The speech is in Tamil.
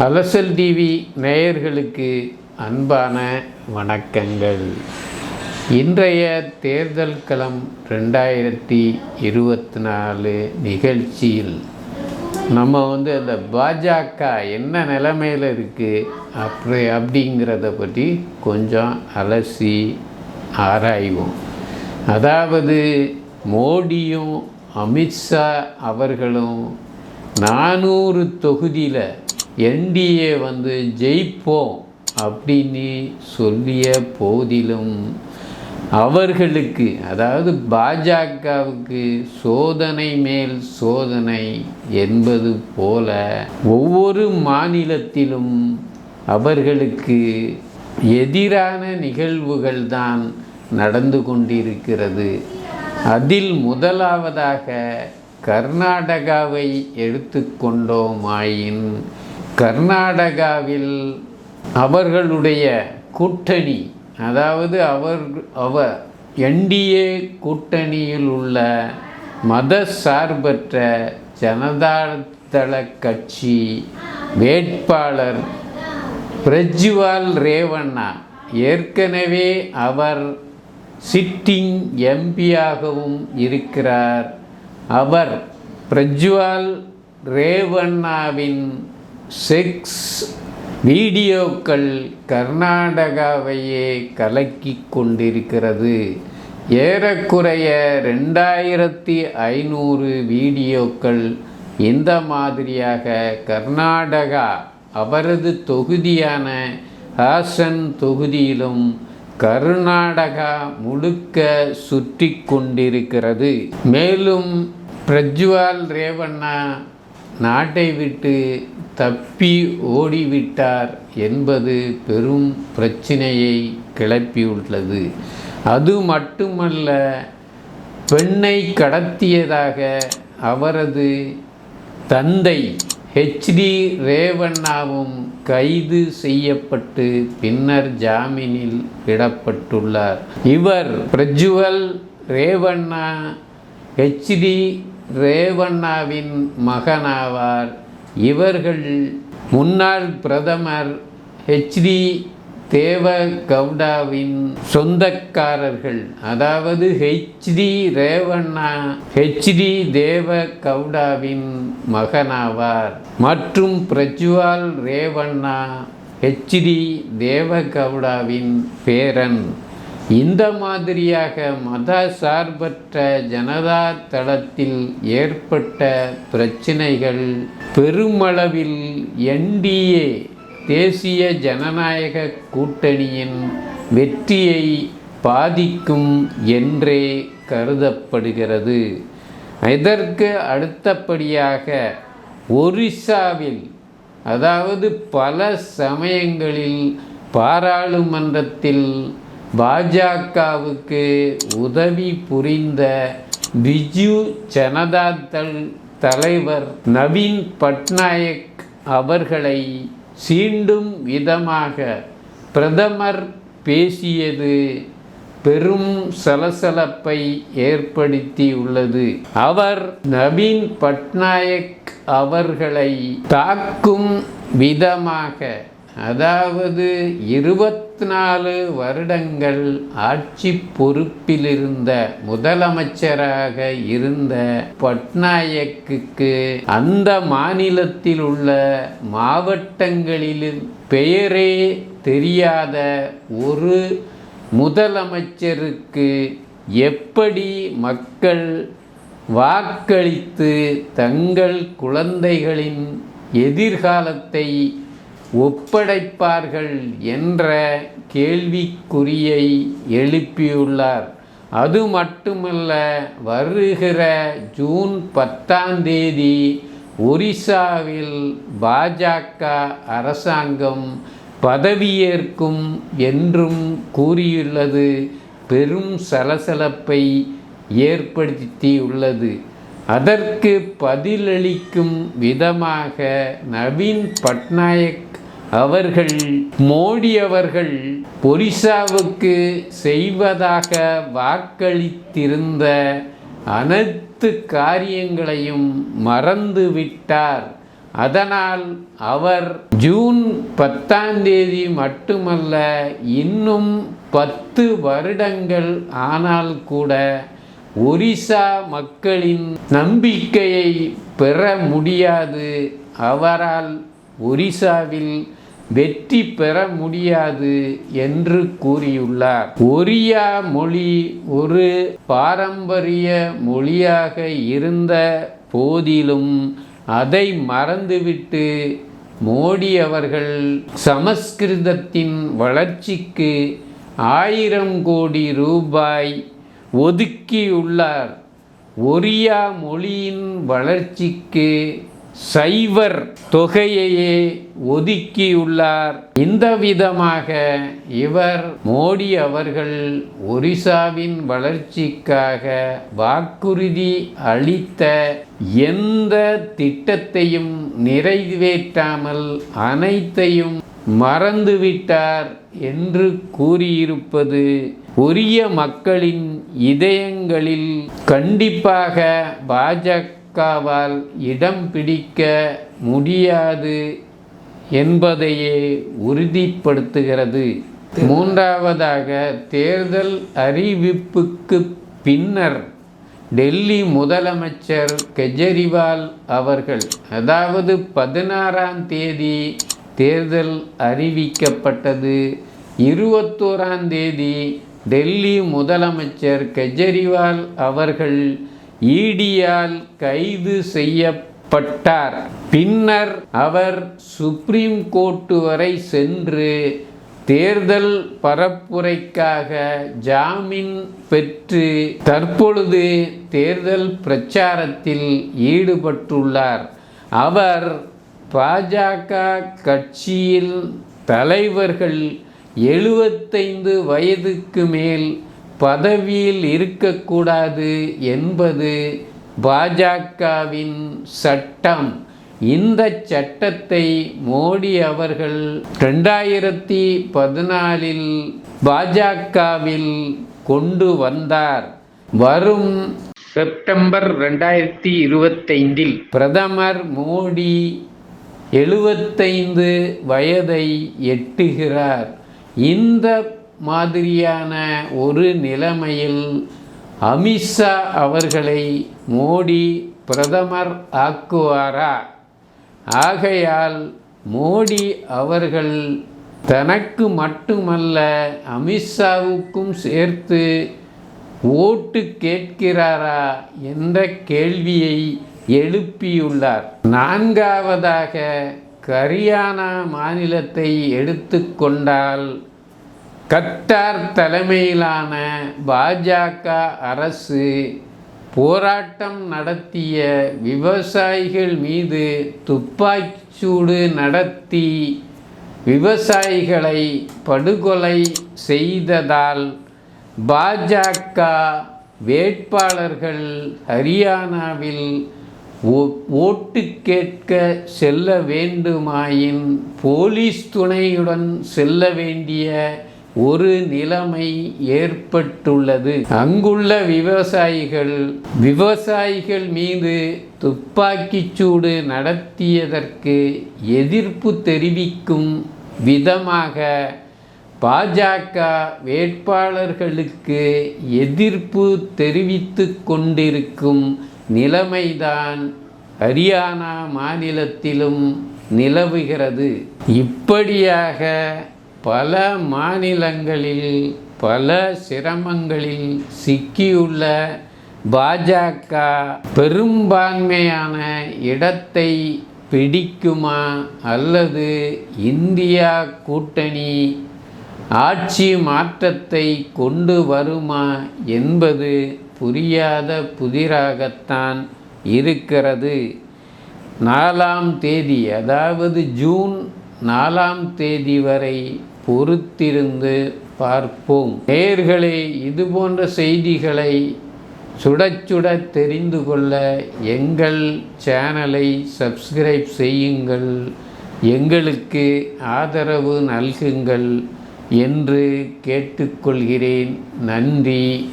அலசல் டிவி நேயர்களுக்கு அன்பான வணக்கங்கள். இன்றைய தேர்தல் களம் ரெண்டாயிரத்தி இருபத்தி நாலு நிகழ்ச்சியில் நம்ம வந்து அந்த பாஜக என்ன நிலைமையில் இருக்குது அப்படி அப்படிங்கிறத பற்றி கொஞ்சம் அலசி ஆராய்வோம். அதாவது மோடியும் அமித்ஷா அவர்களும் நானூறு தொகுதியில் என்டிஏ வந்து ஜெயிப்போம் அப்படின்னு சொல்லிய போதிலும் அவர்களுக்கு அதாவது பாஜகவுக்கு சோதனை மேல் சோதனை என்பது போல ஒவ்வொரு மாநிலத்திலும் அவர்களுக்கு எதிரான நிகழ்வுகள் தான் நடந்து கொண்டிருக்கிறது. அதில் முதலாவதாக கர்நாடகாவை எடுத்துக்கொண்டோமாயின் கர்நாடகாவில் அவர்களுடைய கூட்டணி அதாவது அவர் அவ என்டிஏ கூட்டணியில் உள்ள மத சார்பற்ற ஜனதாதள கட்சி வேட்பாளர் பிரஜ்வால் ரேவண்ணா ஏற்கனவே அவர் சிட்டிங் எம்பியாகவும் இருக்கிறார். அவர் பிரஜ்வால் ரேவண்ணாவின் செக்ஸ் வீடியோக்கள் கர்நாடகாவையே கலக்கி கொண்டிருக்கிறது. ஏறக்குறைய ரெண்டாயிரத்தி ஐநூறு வீடியோக்கள் இந்த மாதிரியாக கர்நாடகா அவரது தொகுதியான ஹாசன் தொகுதியிலும் கர்நாடகா முழுக்க சுற்றி கொண்டிருக்கிறது. மேலும் பிரஜ்வால் ரேவண்ணா நாட்டை விட்டு தப்பி ஓடிவிட்டார் என்பது பெரும் பிரச்சினையை கிளப்பியுள்ளது. அது மட்டுமல்ல பெண்ணை கடத்தியதாக அவரது தந்தை ஹெச்டி ரேவண்ணாவும் கைது செய்யப்பட்டு பின்னர் ஜாமீனில் விடப்பட்டுள்ளார் இவர் பிரஜ்வல் ரேவண்ணா ஹெச்டி ரேவண்ணாவின் மகனாவார். இவர்கள் முன்னாள் பிரதமர் ஹெச்டி தேவ கவுடாவின் சொந்தக்காரர்கள். அதாவது ஹெச்டி ரேவண்ணா ஹெச்டி தேவ கவுடாவின் மகனாவார். மற்றும் பிரஜ்வால் ரேவண்ணா ஹெச்டி தேவ கவுடாவின் பேரன். இந்த மாதிரியாக மத சார்பற்ற ஜனதா தளத்தில் ஏற்பட்ட பிரச்சினைகள் பெருமளவில் என்டிஏ தேசிய ஜனநாயக கூட்டணியின் வெற்றியை பாதிக்கும் என்றே கருதப்படுகிறது. இதற்கு அடுத்தபடியாக ஒரிசாவில் அதாவது பல சமயங்களில் பாராளுமன்றத்தில் பாஜகவுக்கு உதவி புரிந்த பிஜு ஜனதாதள் தலைவர் நவீன் பட்நாயக் அவர்களை சீண்டும் விதமாக பிரதமர் பேசியது பெரும் சலசலப்பை ஏற்படுத்தியுள்ளது. அவர் நவீன் பட்நாயக் அவர்களை தாக்கும் விதமாக அதாவது இருபத்தி நாலு வருடங்கள் ஆட்சி பொறுப்பிலிருந்த முதலமைச்சராக இருந்த பட்நாயக்குக்கு அந்த மாநிலத்தில் உள்ள மாவட்டங்களில் பெயரே தெரியாத ஒரு முதலமைச்சருக்கு எப்படி மக்கள் வாக்களித்து தங்கள் குழந்தைகளின் எதிர்காலத்தை ஒப்படைப்பார்கள் என்ற கேள்விக்குறியை எழுப்பியுள்ளார். அது மட்டுமல்ல வருகிற ஜூன் பத்தாம் தேதி ஒரிசாவில் பாஜக அரசாங்கம் பதவியேற்கும் என்றும் கூறியுள்ளது. பெரும் சலசலப்பை ஏற்படுத்தியுள்ளது. அதற்கு பதிலளிக்கும் விதமாக நவீன் பட்நாயக் அவர்கள் மோடி அவர்கள் ஒரிசாவுக்கு செய்வதாக வாக்களித்திருந்த அனைத்து காரியங்களையும் மறந்துவிட்டார். அதனால் அவர் ஜூன் பத்தாம் தேதி மட்டுமல்ல இன்னும் பத்து வருடங்கள் ஆனால் கூட ஒரிசா மக்களின் நம்பிக்கையை பெற முடியாது. அவரால் ஒரிசாவில் வெற்றி பெற முடியாது என்று கூறியுள்ளார். ஒரியா மொழி ஒரு பாரம்பரிய மொழியாக இருந்த போதிலும் அதை மறந்துவிட்டு மோடி அவர்கள் சமஸ்கிருதத்தின் வளர்ச்சிக்கு ஆயிரம் கோடி ரூபாய் ஒதுக்கியுள்ளார். ஒரியா மொழியின் வளர்ச்சிக்கு சைவர் தொகையையே ஒதுக்கியுள்ளார். இந்த விதமாக இவர் மோடி அவர்கள் ஒரிசாவின் வளர்ச்சிக்காக வாக்குறுதி அளித்த எந்த திட்டத்தையும் நிறைவேற்றாமல் அனைத்தையும் மறந்துவிட்டார் என்று கூறியிருப்பது உரிய மக்களின் இதயங்களில் கண்டிப்பாக அக்காவால் இடம் பிடிக்க முடியாது என்பதையே உறுதிப்படுத்துகிறது. மூன்றாவதாக தேர்தல் அறிவிப்புக்கு பின்னர் டெல்லி முதலமைச்சர் கெஜ்ரிவால் அவர்கள் அதாவது பதினாறாம் தேதி தேர்தல் அறிவிக்கப்பட்டது இருபத்தோராம் தேதி டெல்லி முதலமைச்சர் கெஜ்ரிவால் அவர்கள் ஈடியால் கைது செய்யப்பட்டார். பின்னர் அவர் சுப்ரீம் கோர்ட்டு வரை சென்று தேர்தல் பரப்புரைக்காக ஜாமீன் பெற்று தற்பொழுது தேர்தல் பிரச்சாரத்தில் ஈடுபட்டுள்ளார். அவர் பாஜக கட்சியில் தலைவர்கள் எழுபத்தைந்து வயதுக்கு மேல் பதவியில் இருக்கக்கூடாது என்பது பாஜகவின் சட்டம். இந்த சட்டத்தை மோடி அவர்கள் ரெண்டாயிரத்தி பதினாலில் பாஜகவில் கொண்டு வந்தார். வரும் செப்டம்பர் ரெண்டாயிரத்தி இருபத்தைந்தில் பிரதமர் மோடி எழுபத்தைந்து வயதை எட்டுகிறார். இந்த மாதிரியான ஒரு நிலைமையில் அமித்ஷா அவர்களை மோடி பிரதமர் ஆக்குவாரா? ஆகையால் மோடி அவர்கள் தனக்கு மட்டுமல்ல அமித்ஷாவுக்கும் சேர்த்து ஓட்டு கேட்கிறாரா என்ற கேள்வியை எழுப்பியுள்ளார். நான்காவதாக ஹரியானா மாநிலத்தை எடுத்துக்கொண்டால் கட்டார் தலைமையிலான பாஜக அரசு போராட்டம் நடத்திய விவசாயிகள் மீது துப்பாக்கிச்சூடு நடத்தி விவசாயிகளை படுகொலை செய்ததால் பாஜக வேட்பாளர்கள் ஹரியானாவில் ஓட்டு கேட்க செல்ல வேண்டுமாயின் போலீஸ் துணையுடன் செல்ல வேண்டிய ஒரு நிலைமை ஏற்பட்டுள்ளது. அங்குள்ள விவசாயிகள் விவசாயிகள் மீது துப்பாக்கிச்சூடு நடத்தியதற்கு எதிர்ப்பு தெரிவிக்கும் விதமாக பாஜக வேட்பாளர்களுக்கு எதிர்ப்பு தெரிவித்து கொண்டிருக்கும் நிலைமைதான் ஹரியானா மாநிலத்திலும் நிலவுகிறது. இப்படியாக பல மாநிலங்களில் பல சிரமங்களில் சிக்கியுள்ள பாஜக பெரும்பான்மையான இடத்தை பிடிக்குமா அல்லது இந்தியா கூட்டணி ஆட்சி மாற்றத்தை கொண்டு வருமா என்பது புரியாத புதிராகத்தான் இருக்கிறது. நாலாம் தேதி அதாவது ஜூன் நாலாம் தேதி வரை பொறுத்திருந்து பார்ப்போம். நேர்களே இது போன்ற செய்திகளை சுட சுட தெரிந்து கொள்ள எங்கள் சேனலை சப்ஸ்கிரைப் செய்யுங்கள். எங்களுக்கு ஆதரவு நல்குங்கள் என்று கேட்டுக்கொள்கிறேன். நன்றி.